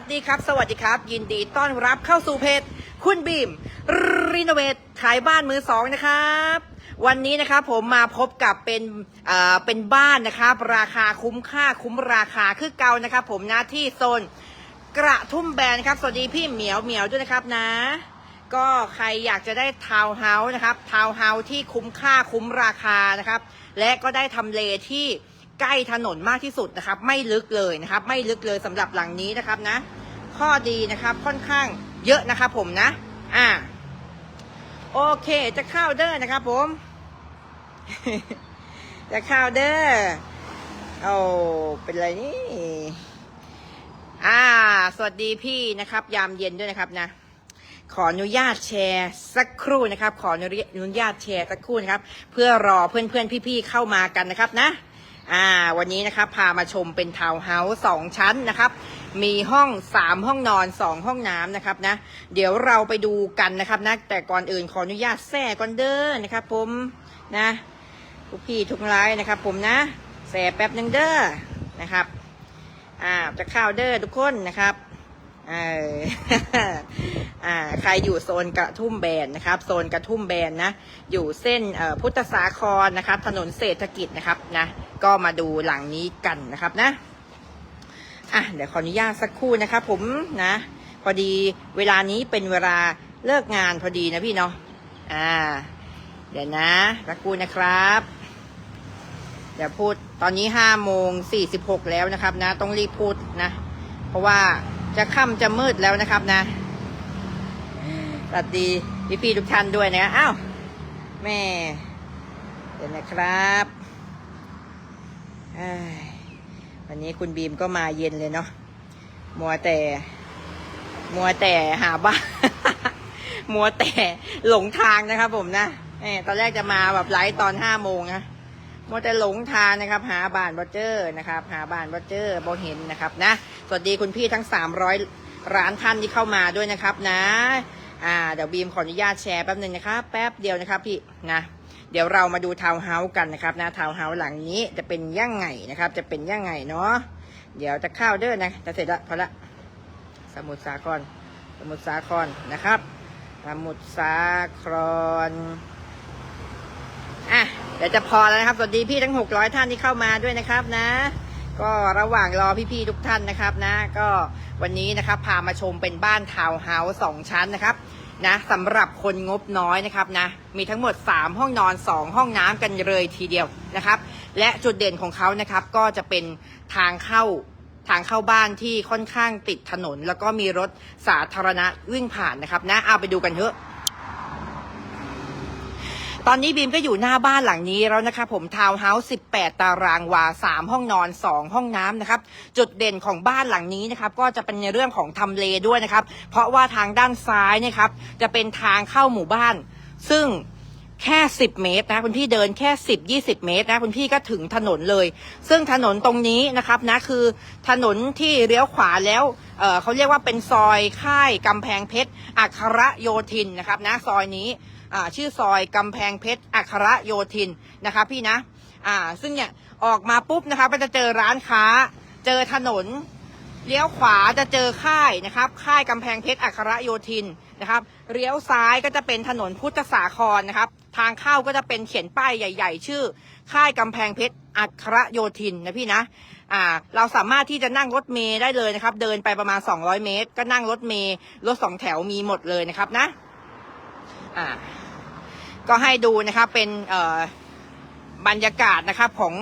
วัสดีครับ สวัสดีครับ ยินดีต้อนรับเข้าสู่เพจ คุณบีมรีโนเวทขายบ้านมือสองนะครับ วันนี้นะครับผมมาพบกับเป็นเอ่อเป็นบ้านนะครับ ราคาคุ้มค่าคุ้มราคาคือเก่านะครับ ผมนะที่โซนกระทุ่มแบนครับ สวัสดีพี่เหมียวเหมียวด้วยนะครับนะ ก็ใครอยากจะได้ทาวน์เฮาส์นะครับทาวน์เฮาส์ที่คุ้มค่าคุ้มราคานะครับ และก็ได้ทำเลที่ ใกล้ถนนมากที่สุดนะครับ ไม่ลึกเลยนะครับ ไม่ลึกเลยสำหรับหลังนี้นะครับนะ ข้อดีนะครับค่อนข้างเยอะนะครับผมนะ อ่า โอเคจะเข้าเด้อนะครับผม จะเข้าเด้อโอ้เป็นไรนี่อ่า สวัสดีพี่นะครับ ยามเย็นด้วยนะครับนะ ขออนุญาตแชร์สักครู่นะครับ ขออนุญาตแชร์สักครู่นะครับ เพื่อรอเพื่อนๆพี่ๆเข้ามากันนะครับนะ อ่าวันนี้นะครับพามาชมเป็นทาวน์เฮาส์สองชั้นนะครับ มีห้องสามห้องนอนสองห้องน้ำนะครับนะ เดี๋ยวเราไปดูกันนะครับนะแต่ก่อนอื่นขออนุญาตแซ่ก่อนเด้อนะครับ ผมนะทุกพี่ทุกไลน์นะครับ ผมนะแสแป๊บหนึ่งเด้อนะครับอ่าจะเข้าวเด้อทุกคนนะครับ เอออ่า ใครอยู่โซนกระทุ่มแบนนะครับ โซนกระทุ่มแบนนะ อยู่เส้นพุทธสาครนะครับ ถนนเศรษฐกิจนะครับนะ ก็มาดูหลังนี้กันนะครับนะ อะ เดี๋ยวขออนุญาตสักครู่นะครับผมนะ พอดีเวลานี้เป็นเวลาเลิกงานพอดีนะพี่เนาะ อ่า เดี๋ยวนะสักครู่นะครับ เดี๋ยวพูดตอนนี้ห้าโมงสี่สิบหกแล้วนะครับนะ ต้องรีบพูดนะ เพราะว่า จะค่ำจะมืดแล้วนะครับนะสวัสดีพี่พี่ทุกท่านด้วยนะอ้าวแม่เดี๋ยวนะครับวันนี้คุณบีมก็มาเย็นเลยเนาะมัวแต่ มัวแต่หาบ้านมัวแต่หลงทางนะครับผมนะแหมตอนแรกจะมาแบบไลฟ์ตอนห้าโมงนะ มัวแต่หลงทางนะครับ หาบานบอเจอร์นะครับ หาบานบอเจอร์บอเห็นนะครับนะสวัสดีคุณพี่ทั้ง 300ร้านท่านที่เข้ามาด้วยนะครับนะ อ่าเดี๋ยวบีมขออนุญาตแชร์แป๊บหนึ่งนะครับแป๊บเดียวนะครับพี่นะเดี๋ยวเรามาดูทาวน์เฮาส์กันนะครับนะทาวน์เฮาส์หลังนี้จะเป็นยังไงนะครับ จะเป็นยังไงเนาะเดี๋ยวจะเข้าเด้อนะจะเสร็จละพอละสมุทรสาคร สมุทรสาครนะครับ สมุทรสาครอะ เดี๋ยวจะพอแล้วนะครับ สวัสดีพี่ทั้ง 600 ท่านที่เข้ามาด้วยนะครับนะ ก็ระหว่างรอพี่ๆทุกท่านนะครับนะ ก็วันนี้นะครับพามาชมเป็นบ้านทาวน์เฮาส์สองชั้นนะครับนะสำหรับคนงบน้อยนะครับนะมีทั้งหมด 3 ห้องนอน 2 ห้องน้ำกันเลยทีเดียวนะครับ และจุดเด่นของเขานะครับก็จะเป็นทางเข้าทางเข้าบ้านที่ค่อนข้างติดถนน แล้วก็มีรถสาธารณะวิ่งผ่านนะครับนะเอาไปดูกันเถอะ ตอนนี้บีมก็อยู่หน้าบ้านหลังนี้แล้วนะครับผมทาวน์เฮาส์ 18 ตารางวา 3 ห้องนอน 2 ห้องน้ำนะครับ จุดเด่นของบ้านหลังนี้นะครับ ก็จะเป็นในเรื่องของทำเลด้วยนะครับ เพราะว่าทางด้านซ้ายเนะครับ จะเป็นทางเข้าหมู่บ้าน ซึ่งแค่ 10 เมตรนะคุณพี่เดินแค่ 10 20 เมตรนะคุณพี่ก็ถึงถนนเลย ซึ่งถนนตรงนี้นะครับนะคือถนนที่เลี้ยวขวาแล้วเเขาเรียกว่าเป็นซอยค่ายกำแพงเพชรอัครโยธินนะครับนะซอยนี้ ชื่อซอยกำแพงเพชรอัครโยธินนะคะพี่นะอ่าซึ่งเนี่ยออกมาปุ๊บนะคะก็จะเจอร้านค้า เจอถนนเลี้ยวขวาจะเจอค่ายนะครับค่ายกำแพงเพชรอัครโยธินนะครับเลี้ยวซ้ายก็จะเป็นถนนพุทธสาครนะครับ ทางเข้าก็จะเป็นเขียนป้ายใหญ่ ๆ ชื่อ ค่ายกำแพงเพชรอัครโยธินนะพี่นะอ่าเราสามารถที่จะนั่งรถเมย์ได้เลยนะครับ เดินไปประมาณ 200 เมตร ก็นั่งรถเมย์รถสองแถวมีหมดเลยนะครับนะอ่า ก็ให้ดูนะครับเป็นเอ่อบรรยากาศนะครับของ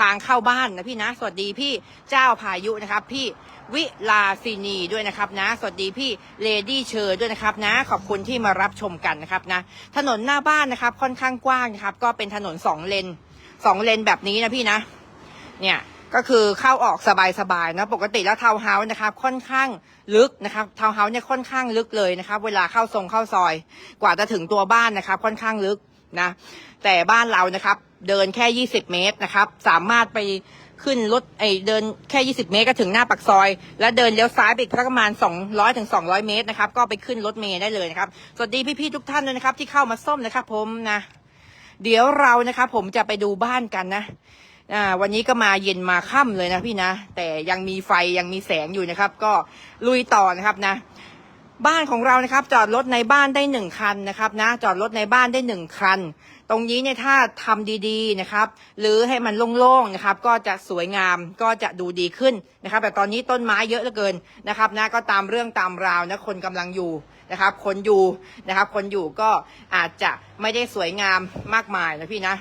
ทางเข้าบ้านนะพี่นะ สวัสดีพี่เจ้าพายุนะครับ พี่วิลาซินีด้วยนะครับนะ สวัสดีพี่เลดี้เชอร์ด้วยนะครับนะ ขอบคุณที่มารับชมกันนะครับนะ ถนนหน้าบ้านนะครับ ค่อนข้างกว้างนะครับ ก็เป็นถนนสองเลนสองเลนแบบนี้นะพี่นะ เนี่ย ก็คือเข้าออกสบายๆนะปกติแล้วทาวน์เฮาส์นะครับค่อนข้างลึกนะครับทาวน์เฮาส์เนี่ยค่อนข้างลึกเลยนะครับเวลาเข้าทรงเข้าซอย กว่าจะถึงตัวบ้านนะครับ ค่อนข้างลึกนะ แต่บ้านเรานะครับ เดินแค่ 20 เมตรนะครับ สามารถไปขึ้นรถไอเดินแค่ 20 เมตรก็ถึงหน้าปากซอย แล้วเดินเลี้ยวซ้ายไปอีกประมาณ 200ถึง200 เมตรนะครับ ก็ไปขึ้นรถเมล์ได้เลยนะครับ สวัสดีพี่ๆทุกท่านเลยนะครับ ที่เข้ามาส้มนะครับ ผมนะ เดี๋ยวเรานะครับ ผมจะไปดูบ้านกันนะ อ่าวันนี้ก็มาเย็นมาค่ำเลยนะพี่นะ แต่ยังมีไฟยังมีแสงอยู่นะครับ ก็ลุยต่อนะครับนะ บ้านของเรานะครับ จอดรถในบ้านได้หนึ่งคันนะครับนะ จอดรถในบ้านได้หนึ่งคัน ตรงนี้เนี่ยถ้าทำดีๆนะครับ หรือให้มันโล่งๆนะครับ ก็จะสวยงามก็จะดูดีขึ้นนะครับ แต่ตอนนี้ต้นไม้เยอะเหลือเกินนะครับนะก็ตามเรื่องตามราวนะคนกำลังอยู่นะครับคนอยู่นะครับ คนอยู่ก็อาจจะไม่ได้สวยงามมากมายนะพี่นะ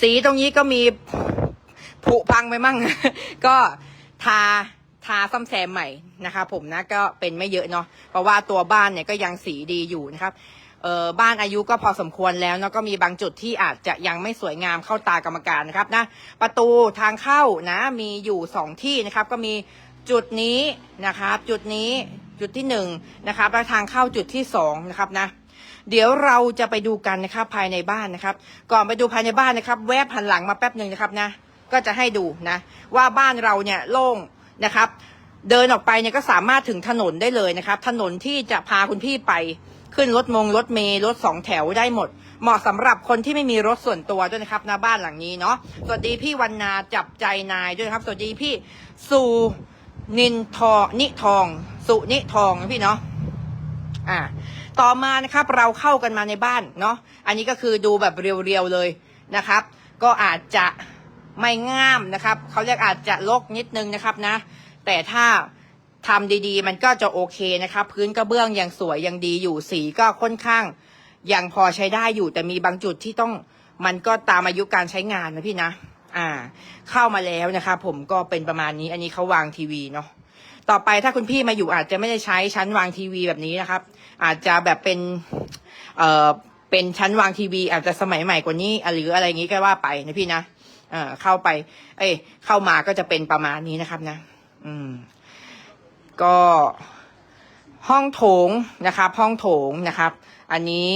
สีตรงนี้ก็มีผุพังไปมั่ง ก็ทาทาซ่อมแซมใหม่นะคะ ผมนะก็เป็นไม่เยอะเนาะเพราะว่าตัวบ้านเนี่ยก็ยังสีดีอยู่นะครับเออบ้านอายุก็พอสมควรแล้วเนาะก็มีบางจุดที่อาจจะยังไม่สวยงามเข้าตากรรมการนะครับนะประตูทางเข้านะมีอยู่สองที่นะครับก็มีจุดนี้นะครับจุดนี้จุดที่หนึ่งนะครับแล้วทางเข้าจุดที่สองนะครับนะ เดี๋ยวเราจะไปดูกันนะครับภายในบ้านนะครับ ก่อนไปดูภายในบ้านนะครับ แวบหันหลังมาแป๊บหนึ่งนะครับนะก็จะให้ดูนะ ว่าบ้านเราเนี่ยโล่งนะครับ เดินออกไปเนี่ยก็สามารถถึงถนนได้เลยนะครับ ถนนที่จะพาคุณพี่ไปขึ้นรถมงรถเมล์รถสองแถวได้หมด เหมาะสำหรับคนที่ไม่มีรถส่วนตัวด้วยนะครับนะบ้านหลังนี้เนาะสวัสดีพี่วันนาจับใจนายด้วยครับ สวัสดีพี่สุนินทองนิทอง สุนิทองนะพี่เนาะอ่า ต่อมานะครับเราเข้ากันมาในบ้านเนาะอันนี้ก็คือดูแบบเรียวๆเลยนะครับ ก็อาจจะไม่ง่ามนะครับเขาเรียกอาจจะลกนิดนึงนะครับนะ แต่ถ้าทำดีๆ มันก็จะโอเคนะครับ พื้นกระเบื้องยังสวยยังดีอยู่สีก็ค่อนข้างยังพอใช้ได้อยู่ แต่มีบางจุดที่ต้องมันก็ตามอายุการใช้งานนะพี่นะ อ่า เข้ามาแล้วนะครับผมก็เป็นประมาณนี้ อันนี้เขาวางทีวีเนาะ ต่อไปถ้าคุณพี่มาอยู่อาจจะไม่ได้ใช้ชั้นวางทีวีแบบนี้นะครับ อาจจะแบบเป็นเอ่อเป็นชั้นวางทีวี อาจจะสมัยใหม่กว่านี้หรืออะไรอย่างนี้ก็ว่าไปนะพี่นะเอ่อเข้าไป เอ้ยเข้ามาก็จะเป็นประมาณนี้นะครับนะ อืม ก็ห้องโถงนะครับ ห้องโถงนะครับ อันนี้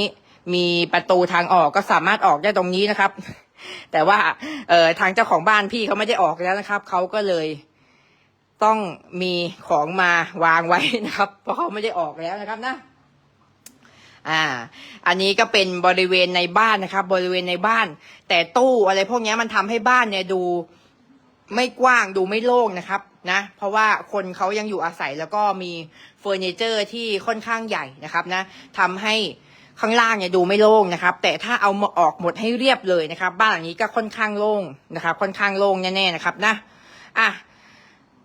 มีประตูทางออกก็สามารถออกได้ตรงนี้นะครับ แต่ว่า เอ่อทางเจ้าของบ้านพี่เขาไม่ได้ออกแล้วนะครับเขาก็เลย ต้องมีของมาวางไว้นะครับ เพราะเขาไม่ได้ออกแล้วนะครับนะ อ่า อันนี้ก็เป็นบริเวณในบ้านนะครับ บริเวณในบ้าน แต่ตู้อะไรพวกนี้มันทำให้บ้านเนี่ยดูไม่กว้างดูไม่โล่งนะครับนะเพราะว่าคนเขายังอยู่อาศัยแล้วก็มีเฟอร์นิเจอร์ที่ค่อนข้างใหญ่นะครับนะทำให้ข้างล่างเนี่ยดูไม่โล่งนะครับ แต่ถ้าเอามาออกหมดให้เรียบเลยนะครับ บ้านหลังนี้ก็ค่อนข้างโล่งนะครับ ค่อนข้างโล่งแน่ๆนะครับนะอะ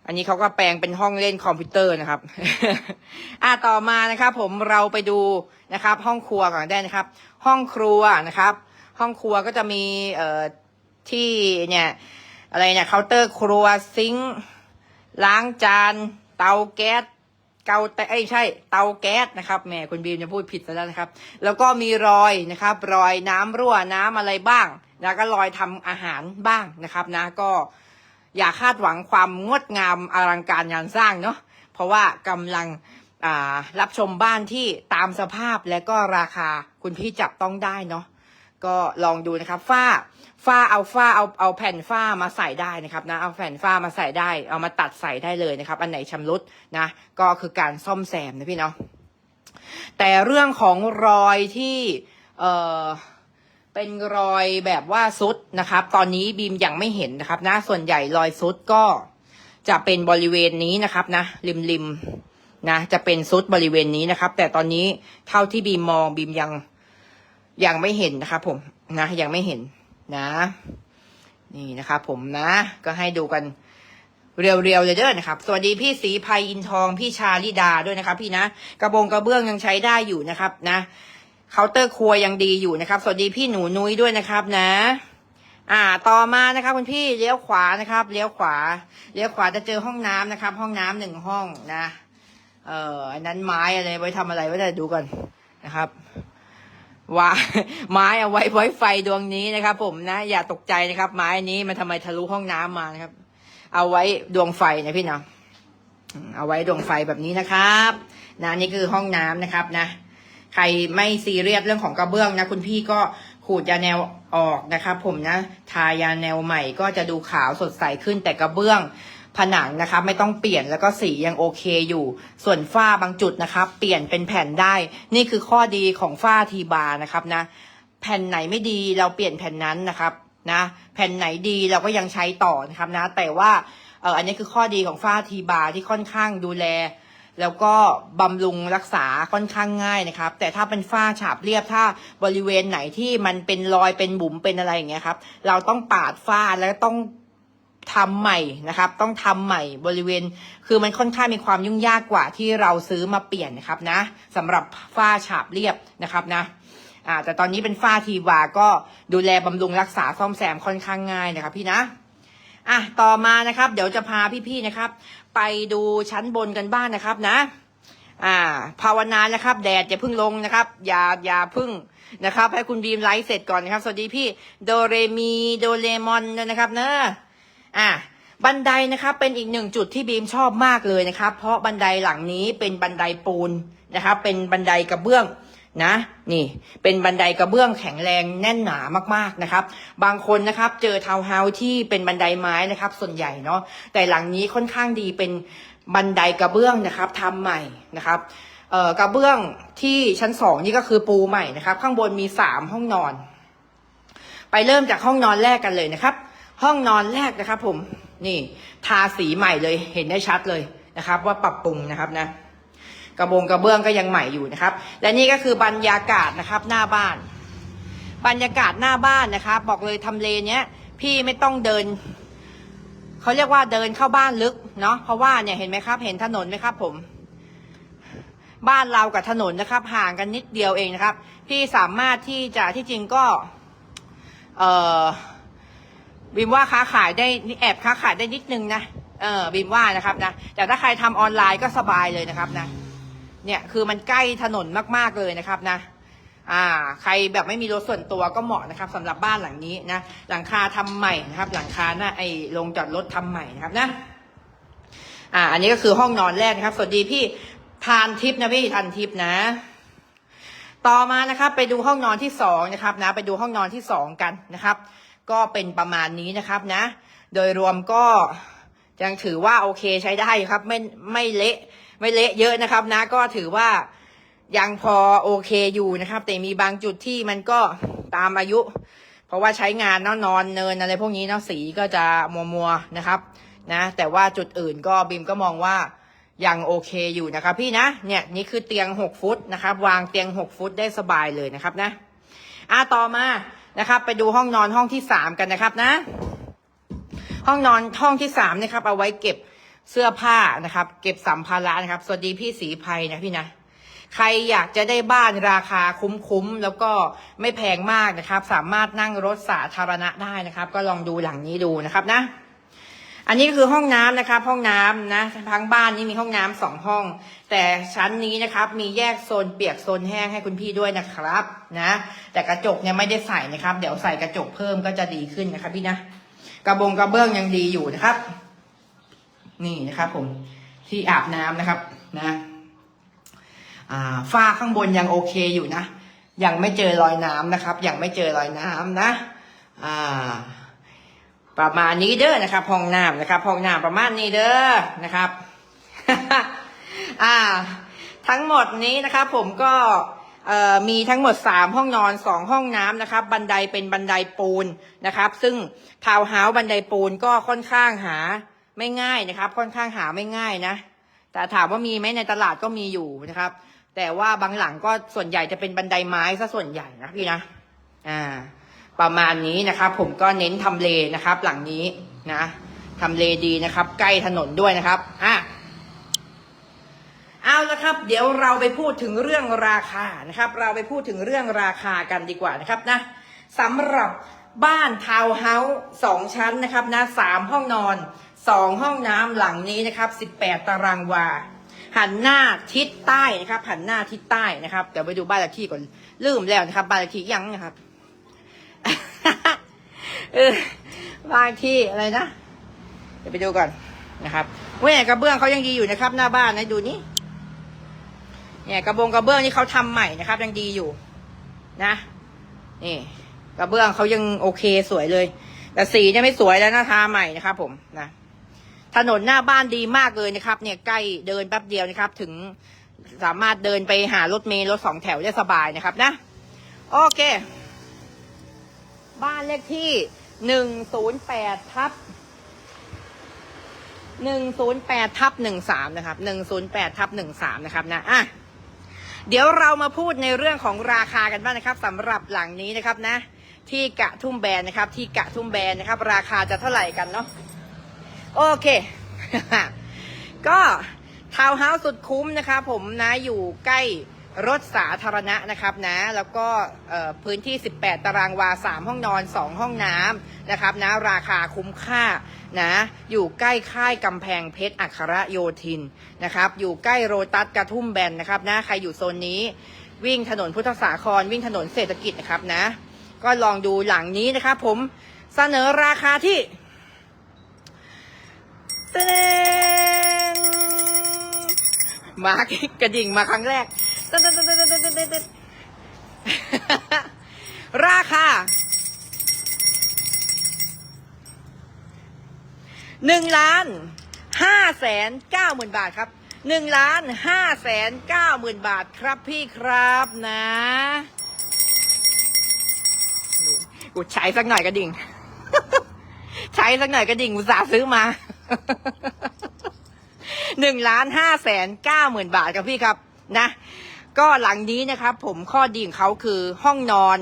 อันนี้เขาก็แปลงเป็นห้องเล่นคอมพิวเตอร์นะครับ อะต่อมานะครับ ผมเราไปดูนะครับ ห้องครัวก่อนได้นะครับ ห้องครัวนะครับ ห้องครัวก็จะมีเอ่อที่เนี่ยอะไรเนี่ยเคาน์เตอร์ครัวซิงค์ล้างจาน เตาแก๊สเกาแต่เอ้ใช่ เตาแก๊สนะครับแหมคุณบีมจะพูดผิดซะแล้วนะครับ แล้วก็มีรอยนะครับ รอยน้ำรั่วน้ำอะไรบ้าง แล้วก็รอยทำอาหารบ้างนะครับนะก็ อย่าคาดหวังความงดงามอลังการงานสร้างเนาะเพราะว่ากำลังรับชมบ้านที่ตามสภาพและก็ราคาคุณพี่จับต้องได้เนาะก็ลองดูนะครับฝ้าฝ้าเอาฝ้าเอาเอาแผ่นฝ้ามาใส่ได้นะครับนะเอาแผ่นฝ้ามาใส่ได้ เอามาตัดใส่ได้เลยนะครับ อันไหนชำรุดนะก็คือการซ่อมแซมนะพี่เนาะแต่เรื่องของรอยที่เอ่อ เป็นรอยแบบว่าซุดนะครับ ตอนนี้บีมยังไม่เห็นนะครับนะส่วนใหญ่รอยซุดก็จะเป็นบริเวณนี้นะครับนะริมริมนะจะเป็นซุดบริเวณนี้นะครับ แต่ตอนนี้เท่าที่บีมมองบีมยังยังไม่เห็นนะครับผมนะยังไม่เห็นนะ นี่นะครับผมนะ ก็ให้ดูกันเรียวๆเลยเด้อนะครับ สวัสดีพี่สีภัยอินทองพี่ชาลิดาด้วยนะครับ พี่นะ กระบงกระเบื้องยังใช้ได้อยู่นะครับ นะ เคาน์เตอร์ครัวยังดีอยู่นะครับ สวัสดีพี่หนูนุ้ยด้วยนะครับนะ อ่า ต่อมานะครับคุณพี่เลี้ยวขวานะครับ เลี้ยวขวา เลี้ยวขวาจะเจอห้องน้ำนะครับ ห้องน้ำหนึ่งห้องนะ เอ่ออันนั้นไม้อะไรไว้ทำอะไรไว้แต่ดูก่อนนะครับว่าไม้เอาไว้ไว้ไฟดวงนี้นะครับ ผมนะ อย่าตกใจนะครับ ไม้นี้มันทำไมทะลุห้องน้ำมานะครับ เอาไว้ดวงไฟนะพี่นะอืมเอาไว้ดวงไฟแบบนี้นะครับนะนี่คือห้องน้ำนะครับนะ ใครไม่ซีเรียสเรื่องของกระเบื้องนะคุณพี่ก็ขูดยาแนวออกนะครับผมนะทายาแนวใหม่ก็จะดูขาวสดใสขึ้นแต่กระเบื้องผนังนะครับไม่ต้องเปลี่ยนแล้วก็สียังโอเคอยู่ ส่วนฝ้าบางจุดนะครับเปลี่ยนเป็นแผ่นได้ นี่คือข้อดีของฝ้าทีบานะครับนะ แผ่นไหนไม่ดีเราเปลี่ยนแผ่นนั้นนะครับนะ แผ่นไหนดีเราก็ยังใช้ต่อนะครับนะ แต่ว่าเอออันนี้คือข้อดีของฝ้าทีบาที่ค่อนข้างดูแล แล้วก็บำรุงรักษาค่อนข้างง่ายนะครับ แต่ถ้าเป็นฝ้าฉาบเรียบถ้าบริเวณไหนที่มันเป็นรอยเป็นบุ๋มเป็นอะไรอย่างเงี้ยครับ เราต้องปาดฝ้าแล้วต้องทำใหม่นะครับ ต้องทำใหม่บริเวณ คือมันค่อนข้างมีความยุ่งยากกว่าที่เราซื้อมาเปลี่ยนนะครับนะสำหรับฝ้าฉาบเรียบนะครับนะอ่าแต่ตอนนี้เป็นฝ้าทีวาก็ดูแลบำรุงรักษาซ่อมแซมค่อนข้างง่ายนะครับพี่นะ อะต่อมานะครับ เดี๋ยวจะพาพี่ๆนะครับ ไปดูชั้นบนกันบ้างนะครับนะ อ่า ภาวนานะครับ แดดอย่าพึ่งลงนะครับ อย่าอย่าพึ่งนะครับ ให้คุณบีมไลฟ์เสร็จก่อนนะครับ สวัสดีพี่โดเรมีโดเรมอนนะครับเนอะอะบันไดนะครับเป็นอีกหนึ่งจุดที่บีมชอบมากเลยนะครับ เพราะบันไดหลังนี้เป็นบันไดปูนนะครับ เป็นบันไดกระเบื้อง นะ นี่เป็นบันไดกระเบื้องแข็งแรงแน่นหนามากๆนะครับ บางคนนะครับเจอทาวน์เฮาส์ที่เป็นบันไดไม้นะครับ ส่วนใหญ่เนาะแต่หลังนี้ค่อนข้างดีเป็นบันไดกระเบื้องนะครับทำใหม่นะครับเอ่อกระเบื้องที่ชั้นสองนี่ก็คือปูใหม่นะครับ ข้างบนมีสามห้องนอน ไปเริ่มจากห้องนอนแรกกันเลยนะครับ ห้องนอนแรกนะครับ ผมนี่ ทาสีใหม่เลยเห็นได้ชัดเลยนะครับ ว่าปรับปรุงนะครับนะ กระบงกระเบื้องก็ยังใหม่อยู่นะครับ และนี่ก็คือบรรยากาศนะครับหน้าบ้าน บรรยากาศหน้าบ้านนะครับบอกเลยทำเลเนี้ยพี่ไม่ต้องเดินเขาเรียกว่าเดินเข้าบ้านลึกเนาะเพราะว่าเนี่ยเห็นไหมครับ เห็นถนนไหมครับผม บ้านเรากับถนนนะครับ ห่างกันนิดเดียวเองนะครับ พี่สามารถที่จะที่จริงก็ เออบิมว่าค้าขายได้แอบค้าขายได้นิดนึงนะเออบิมว่านะครับนะแต่ถ้าใครทำออนไลน์ก็สบายเลยนะครับนะ เนี่ยคือมันใกล้ถนนมากๆเลยนะครับนะ อ่า ใครแบบไม่มีรถส่วนตัวก็เหมาะนะครับสำหรับบ้านหลังนี้นะ หลังคาทำใหม่นะครับ หลังคาหน้าไอ้โรงจอดรถทำใหม่นะครับนะอ่า อันนี้ก็คือห้องนอนแรกนะครับ สวัสดีพี่ทานทิพย์นะพี่ทานทิพย์นะ ต่อมานะครับ ไปดูห้องนอนที่สองนะครับนะ ไปดูห้องนอนที่สองกันนะครับ ก็เป็นประมาณนี้นะครับนะ โดยรวมก็ยังถือว่าโอเคใช้ได้ครับ ไม่ไม่เละ ไม่เละเยอะนะครับนะก็ถือว่ายังพอโอเคอยู่นะครับ แต่มีบางจุดที่มันก็ตามอายุ เพราะว่าใช้งานเนาะนอนเนินอะไรพวกนี้เนาะสีก็จะมัวมัวนะครับนะแต่ว่าจุดอื่นก็บิมก็มองว่ายังโอเคอยู่นะครับพี่นะเนี่ยนี่คือเตียง 6 ฟุตนะครับ วางเตียง 6 ฟุตได้สบายเลยนะครับนะอะต่อมานะครับ ไปดูห้องนอนห้องที่สามกันนะครับนะ ห้องนอนห้องที่สามนะครับเอาไว้เก็บ เสื้อผ้านะครับ เก็บสัมภาระนะครับ สวัสดีพี่สีภัยนะพี่นะใครอยากจะได้บ้านราคาคุ้มๆแล้วก็ไม่แพงมากนะครับ สามารถนั่งรถสาธารณะได้นะครับ ก็ลองดูหลังนี้ดูนะครับนะ อันนี้ก็คือห้องน้ำนะครับ ห้องน้ำนะทั้งบ้านนี้มีห้องน้ำสองห้อง แต่ชั้นนี้นะครับ มีแยกโซนเปียกโซนแห้งให้คุณพี่ด้วยนะครับนะ แต่กระจกเนี่ยไม่ได้ใส่นะครับ เดี๋ยวใส่กระจกเพิ่มก็จะดีขึ้นนะครับพี่นะกระบงกระเบื้องยังดีอยู่นะครับ นี่นะครับผมที่อาบน้ำนะครับนะฝ้าข้างบนยังโอเคอยู่นะ ยังไม่เจอรอยน้ำนะครับ ยังไม่เจอรอยน้ำนะอ่าประมาณนี้เด้อนะครับห้องน้ำนะครับห้องน้ำประมาณนี้เด้อนะครับอ่า ทั้งหมดนี้นะครับ ผมก็มีทั้งหมดสามห้องนอนสองห้องน้ำนะครับ บันไดเป็นบันไดปูนนะครับ ซึ่งทาวน์เฮาส์บันไดปูนก็ค่อนข้างหา ไม่ง่ายนะครับ ค่อนข้างหาไม่ง่ายนะ แต่ถามว่ามีไหมในตลาดก็มีอยู่นะครับ แต่ว่าบางหลังก็ส่วนใหญ่จะเป็นบันไดไม้ซะส่วนใหญ่นะพี่นะ อ่า ประมาณนี้นะครับ ผมก็เน้นทำเลนะครับ หลังนี้นะทำเลดีนะครับ ใกล้ถนนด้วยนะครับอะเอาละครับ เดี๋ยวเราไปพูดถึงเรื่องราคานะครับ เราไปพูดถึงเรื่องราคากันดีกว่านะครับนะสำหรับบ้านทาวน์เฮาส์สองชั้นนะครับนะสามห้องนอน สองห้องน้ำหลังนี้นะครับสิบแปดตารางวา หันหน้าทิศใต้นะครับ หันหน้าทิศใต้นะครับเดี๋ยวไปดูบ้านเลขที่ก่อนลืมแล้วนะครับ บ้านเลขที่ยังนะครับเออบางที่อะไรนะเดี๋ยวไปดูก่อนนะครับเว้ยกระเบื้องเขายังดีอยู่นะครับ หน้าบ้านนะดูนี่เนี่ยกระบงกระเบื้องนี่เขาทำใหม่นะครับ ยังดีอยู่นะนี่กระเบื้องเขายังโอเคสวยเลย แต่สีเนี่ยไม่สวยแล้วนะทาใหม่นะครับผมนะ ถนนหน้าบ้านดีมากเลยนะครับ เนี่ยใกล้เดินแป๊บเดียวนะครับ ถึงสามารถเดินไปหารถเมล์รถสองแถวได้สบายนะครับนะ โอเค บ้านเลขที่หนึ่งศูนย์แปดทับหนึ่งศูนย์แปดทับหนึ่งสามนะครับหนึ่งศูนย์แปดทับหนึ่งสามนะครับนะอะเดี๋ยวเรามาพูดในเรื่องของราคากันบ้างนะครับสำหรับหลังนี้นะครับนะ ที่กะทุ่มแบนนะครับ ที่กะทุ่มแบนนะครับ ราคาจะเท่าไหร่กันเนาะ โอเค ก็ทาวน์เฮาส์สุดคุ้มนะคะผมนะอยู่ใกล้รถสาธารณะนะครับนะ แล้วก็พื้นที่ 18 ตารางวา 3 ห้องนอน 2 ห้องน้ำนะครับนะ ราคาคุ้มค่านะ อยู่ใกล้ค่ายกำแพงเพชรอัครโยธินนะครับ อยู่ใกล้โรตัสกระทุ่มแบนนะครับนะ ใครอยู่โซนนี้ วิ่งถนนพุทธสาคร วิ่งถนนเศรษฐกิจนะครับนะ ก็ลองดูหลังนี้นะครับผมเสนอราคาที่ เตงมากระดิ่งมาครั้งแรกราคาหนึ่งล้านห้าแสนเก้าหมื่นบาทครับหนึ่งล้านห้าแสนเก้าหมื่นบาทครับพี่ครับนะดูกูใช้สักหน่อยกระดิ่ง ใช้สักหน่อยกระดิ่งอุตส่าห์ซื้อมา หนึ่งล้านห้าแสนเก้าหมื่นบาทครับพี่ครับนะ ก็หลังนี้นะครับผมข้อดีของเขาคือห้องนอน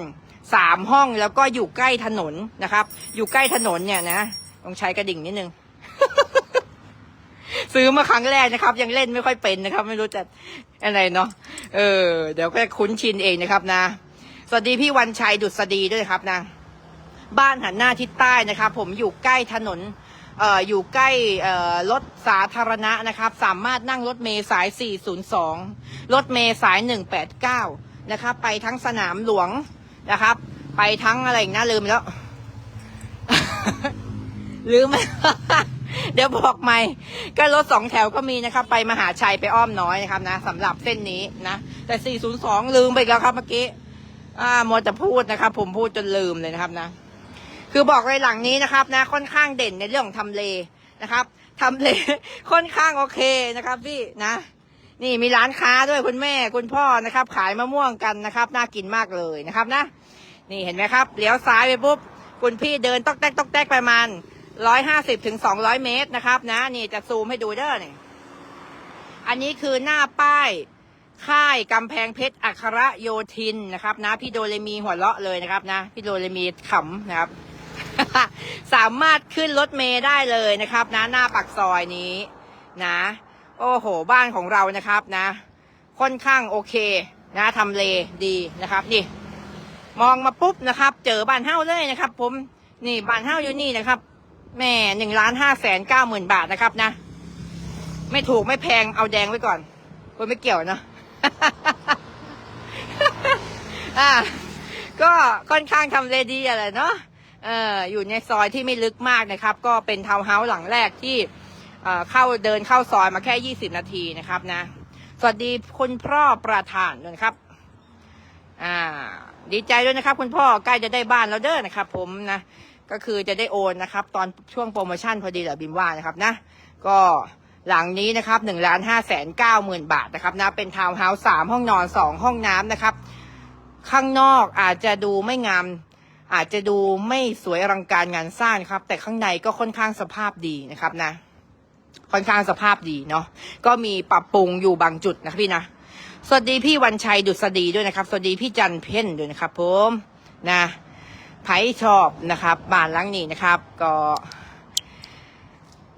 สามห้องแล้วก็อยู่ใกล้ถนนนะครับ อยู่ใกล้ถนนเนี่ยนะต้องใช้กระดิ่งนิดนึง ซื้อมาครั้งแรกนะครับ ยังเล่นไม่ค่อยเป็นนะครับ ไม่รู้จะอะไรเนาะเออ เดี๋ยวก็คุ้นชินเองนะครับนะสวัสดีพี่วันชัยดุษฎีด้วยครับนะ บ้านหันหน้าทิศใต้นะครับ ผมอยู่ใกล้ถนน อยู่ใกล้รถสาธารณะนะครับ สามารถนั่งรถเมล์สาย 402 รถเมล์สาย 189 นะครับ ไปทั้งสนามหลวงนะครับ ไปทั้งอะไรอีกนะลืมแล้ว ลืมไหมเดี๋ยวบอกใหม่ ก็รถสองแถวก็มีนะครับ ไปมหาชัยไปอ้อมน้อยนะครับนะสำหรับเส้นนี้นะ แต่ 402 ลืมไปแล้วครับเมื่อกี้อ่ามัวแต่พูดนะครับ ผมพูดจนลืมเลยนะครับนะ คือบอกเลยหลังนี้นะครับนะค่อนข้างเด่นในเรื่องของทำเลนะครับทำเลค่อนข้างโอเคนะครับพี่นะ นี่มีร้านค้าด้วยคุณแม่คุณพ่อนะครับ ขายมะม่วงกันนะครับ น่ากินมากเลยนะครับนะ นี่เห็นไหมครับเลี้ยวซ้ายไปปุ๊บคุณพี่เดินตอกแตกตอกแตกประมาณร้อยห้าสิบถึงสองร้อยเมตรนะครับ นะ นี่จะซูมให้ดูเด้อเนี่ยอันนี้คือหน้าป้ายค่ายกำแพงเพชรอัครโยธินนะครับ นะ พี่โดเรมีหัวเราะเลยนะครับ นะ พี่โดเรมีขำนะครับ สามารถขึ้นรถเมย์ได้เลยนะครับ นะหน้าปากซอยนี้นะ โอ้โห บ้านของเรานะครับนะ ค่อนข้างโอเคนะทำเลดีนะครับนี่ มองมาปุ๊บนะครับ เจอบ้านเฮ้าเลยนะครับ ผมนี่บ้านเฮ้าอยู่นี่นะครับแม่หนึ่งล้านห้าแสนเก้าหมื่นบาทนะครับนะ ไม่ถูกไม่แพงเอาแดงไว้ก่อนคนไม่เกี่ยวเนาะอ่าก็ค่อนข้างทำเลดีอะไรเนาะ เอออยู่ในซอยที่ไม่ลึกมากนะครับ ก็เป็นทาวน์เฮาส์หลังแรกที่เอ่อเข้าเดินเข้าซอยมาแค่ 20 นาทีนะครับนะ สวัสดีคุณพ่อประธานด้วยนะครับ อ่า ดีใจด้วยนะครับ คุณพ่อใกล้จะได้บ้านแล้วเด้อนะครับ ผมนะ ก็คือจะได้โอนนะครับ ตอนช่วงโปรโมชั่นพอดีแหละบิมว่านะครับนะ ก็หลังนี้นะครับหนึ่งล้านห้าแสนเก้าหมื่นบาทนะครับนะ เป็นทาวน์เฮาส์สามห้องนอนสองห้องน้ำนะครับ ข้างนอกอาจจะดูไม่งาม อาจจะดูไม่สวยอลังการงานสร้างครับ แต่ข้างในก็ค่อนข้างสภาพดีนะครับนะ ค่อนข้างสภาพดีเนาะก็มีปรับปรุงอยู่บางจุดนะพี่นะสวัสดีพี่วันชัยดุษฎีด้วยนะครับ สวัสดีพี่จันเพ่นด้วยนะครับผมนะไผชอบนะครับบ้านหลังนี้นะครับ ก็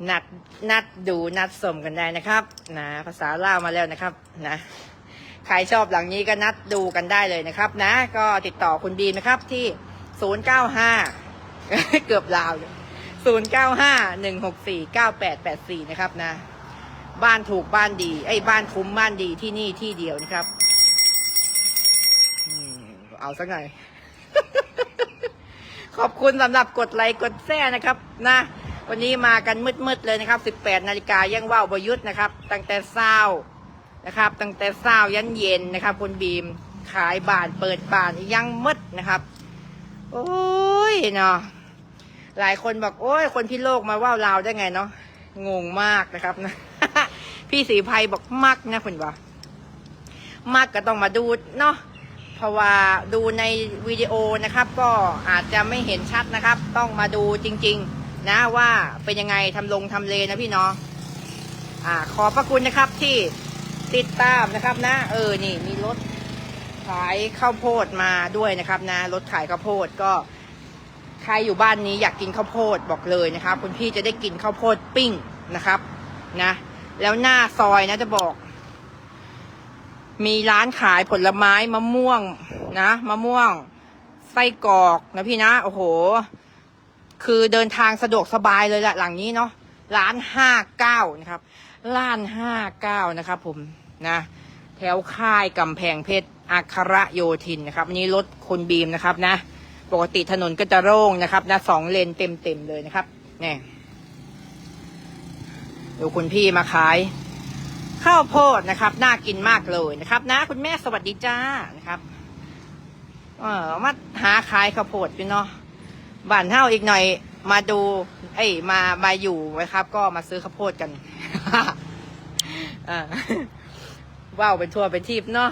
นัดนัดดูนัดสมกันได้นะครับนะภาษาล่าวมาแล้วนะครับนะใครชอบหลังนี้ก็นัดดูกันได้เลยนะครับ นะ ก็ติดต่อคุณบีมนะครับที่ ศูนย์เก้าห้าเกือบลาวศูนย์เก้าห้าหนึ่งหกสี่เก้าแปดแปดสี่นะครับนะ บ้านถูกบ้านดี ไอ้บ้านคุ้มบ้านดีที่นี่ที่เดียวนะครับอืมเอาสักหน่อยขอบคุณสำหรับกดไลค์กดแชร์นะครับ นะ วันนี้มากันมืดๆเลยนะครับ 18นาฬิกายังว่าวบยุทธ์นะครับ ตั้งแต่เช้านะครับ ตั้งแต่เช้ายันเย็นนะครับคุณบีมขายบานเปิดบานยังมืดนะครับ โอ้ยเนาะหลายคนบอกโอ้ย คนพิโลกมาว่าวลาวได้ไงเนาะงงมากนะครับนะพี่สีภัยบอกมักนะคุณว่ามักก็ต้องมาดูเนาะเพราะว่าดูในวิดีโอนะครับ ก็อาจจะไม่เห็นชัดนะครับ ต้องมาดูจริง ๆ นะว่าเป็นยังไงทำลงทำเลนะพี่เนาะอ่าขอบพระคุณนะครับที่ติดตามนะครับนะ เออนี่มีรถ ขายข้าวโพดมาด้วยนะครับนะรถขายข้าวโพดก็ใครอยู่บ้านนี้อยากกินข้าวโพดบอกเลยนะครับ คุณพี่จะได้กินข้าวโพดปิ้งนะครับนะ แล้วหน้าซอยนะจะบอก มีร้านขายผลไม้มะม่วงนะมะม่วงไส้กรอกนะพี่นะ โอ้โห คือเดินทางสะดวกสบายเลยแหละหลังนี้เนาะร้านห้าเก้านะครับร้านห้าเก้านะครับ ผมนะ แถวค่ายกำแพงเพชร อัคระโยธินนะครับอันนี้รถคนบีมนะครับนะ ปกติถนนก็จะโล่งนะครับนะสองเลนเต็มเต็มเลยนะครับเนี่ยดูคุณพี่มาขายข้าวโพดนะครับ น่ากินมากเลยนะครับ นะ คุณแม่สวัสดีจ้านะครับ เออมาหาขายข้าวโพดพี่เนาะบ้านเท่าอีกหน่อยมาดู เอ้ยมามาอยู่นะครับ ก็มาซื้อข้าวโพดกันอ่าว้าวเป็นทั่วเป็นทีบเนาะ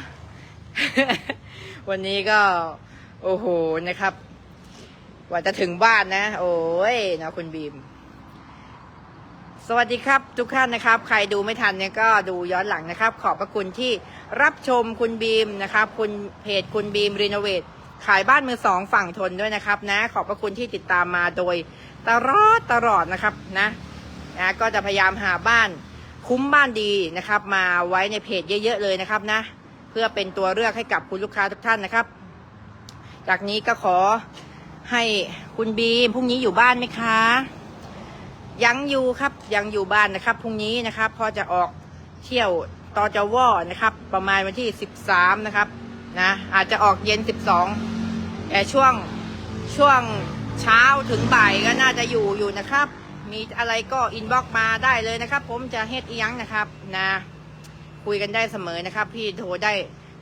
วันนี้ก็ โอ้โหนะครับกว่าจะถึงบ้านนะ โอ้ยนะคุณบีม สวัสดีครับ ทุกท่านนะครับ ใครดูไม่ทันเนี่ยก็ดูย้อนหลังนะครับ ขอบพระคุณที่รับชมคุณบีมนะครับ คุณเพจคุณบีมรีโนเวทขายบ้านมือสองฝั่งทนด้วยนะครับ นะ ขอบพระคุณที่ติดตามมาโดยตลอดตลอดนะครับนะนะก็จะพยายามหาบ้านคุ้มบ้านดีนะครับ มาไว้ในเพจเยอะ ๆ เลยนะครับนะ เพื่อเป็นตัวเลือกให้กับคุณลูกค้าทุกท่านนะครับ จากนี้ก็ขอให้คุณบีมพรุ่งนี้อยู่บ้านไหมคะ ยังอยู่ครับยังอยู่บ้านนะครับพรุ่งนี้นะครับพอจะออกเที่ยวต่อจวอนะครับ ประมาณวันที่สิบสามนะครับนะอาจจะออกเย็นสิบสองแต่ช่วงช่วงเช้าถึงบ่ายก็น่าจะอยู่อยู่นะครับ มีอะไรก็อินบ็อกมาได้เลยนะครับ ผมจะเฮ็ดอียังนะครับนะ คุยกันได้เสมอนะครับ พี่โทรได้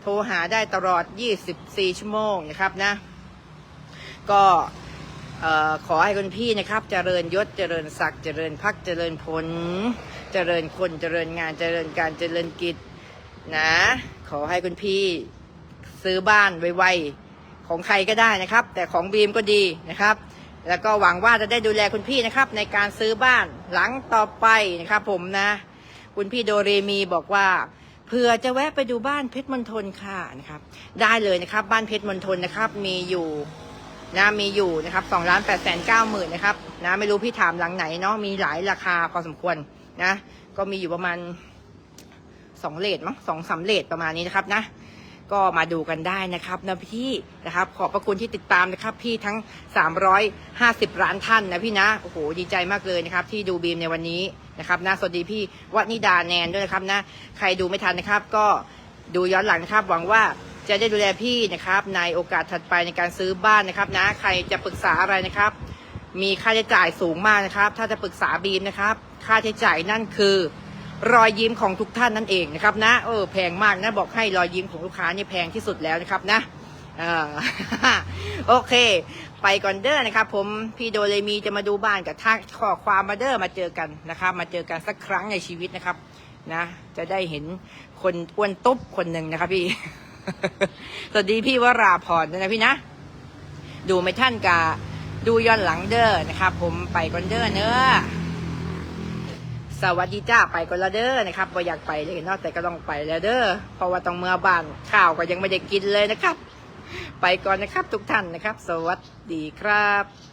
โทรหาได้ตลอด 24 ชั่วโมงนะครับนะ ก็ขอให้คุณพี่นะครับ เจริญยศเจริญศักดิ์เจริญพักเจริญผล เจริญคนเจริญงานเจริญการเจริญกิจนะ ขอให้คุณพี่ซื้อบ้านไวๆของใครก็ได้นะครับ แต่ของบีมก็ดีนะครับ แล้วก็หวังว่าจะได้ดูแลคุณพี่นะครับ ในการซื้อบ้านหลังต่อไปนะครับ ผมนะ คุณพี่โดเรมีบอกว่าเผื่อจะแวะไปดูบ้านเพชรมณฑลค่ะนะครับ ได้เลยนะครับ บ้านเพชรมณฑลนะครับ มีอยู่นะมีอยู่นะครับสองล้านแปดแสนเก้าหมื่นนะครับนะไม่รู้พี่ถามหลังไหนเนาะมีหลายราคาพอสมควรนะ ก็มีอยู่ประมาณสองเลทมั้งสองสามเลทประมาณนี้นะครับนะ ก็มาดูกันได้นะครับนะพี่นะครับ ขอบพระคุณที่ติดตามนะครับ พี่ทั้ง 350 ล้านท่านนะพี่นะโอ้โหดีใจมากเลยนะครับ ที่ดูบีมในวันนี้นะครับนะสวัสดีพี่วันิดาแนนด้วยนะครับนะใครดูไม่ทันนะครับ ก็ดูย้อนหลังนะครับ หวังว่าจะได้ดูแลพี่นะครับในโอกาสถัดไปในการซื้อบ้านนะครับนะใครจะปรึกษาอะไรนะครับ มีค่าใช้จ่ายสูงมากนะครับ ถ้าจะปรึกษาบีมนะครับ ค่าใช้จ่ายนั่นคือ รอยยิ้มของทุกท่านนั่นเองนะครับนะเออแพงมากนะบอกให้รอยยิ้มของลูกค้านี่แพงที่สุดแล้วนะครับนะออโอเค ไปก่อนเด้อนะครับ ผมพี่โดเลมีจะมาดูบ้านกับทักข้อความมาเด้อมาเจอกันนะครับ มาเจอกันสักครั้งในชีวิตนะครับ นะ จะได้เห็นคนอ้วนตุ๊บคนหนึ่งนะครับพี่ สวัสดีพี่วราพรนะพี่นะ ดูไม่ท่านกาดูย้อนหลังเด้อนะครับ ผมไปก่อนเด้อเนอ สวัสดีจ้าไปก่อนละเด้อนะครับบ่อยากไปเลยเนาะแต่ก็ต้องไปแล้วเด้อเพราะว่าต้องเมื่อบ้านข้าวก็ยังไม่ได้กินเลยนะครับ ไปก่อนนะครับทุกท่านนะครับ สวัสดีครับ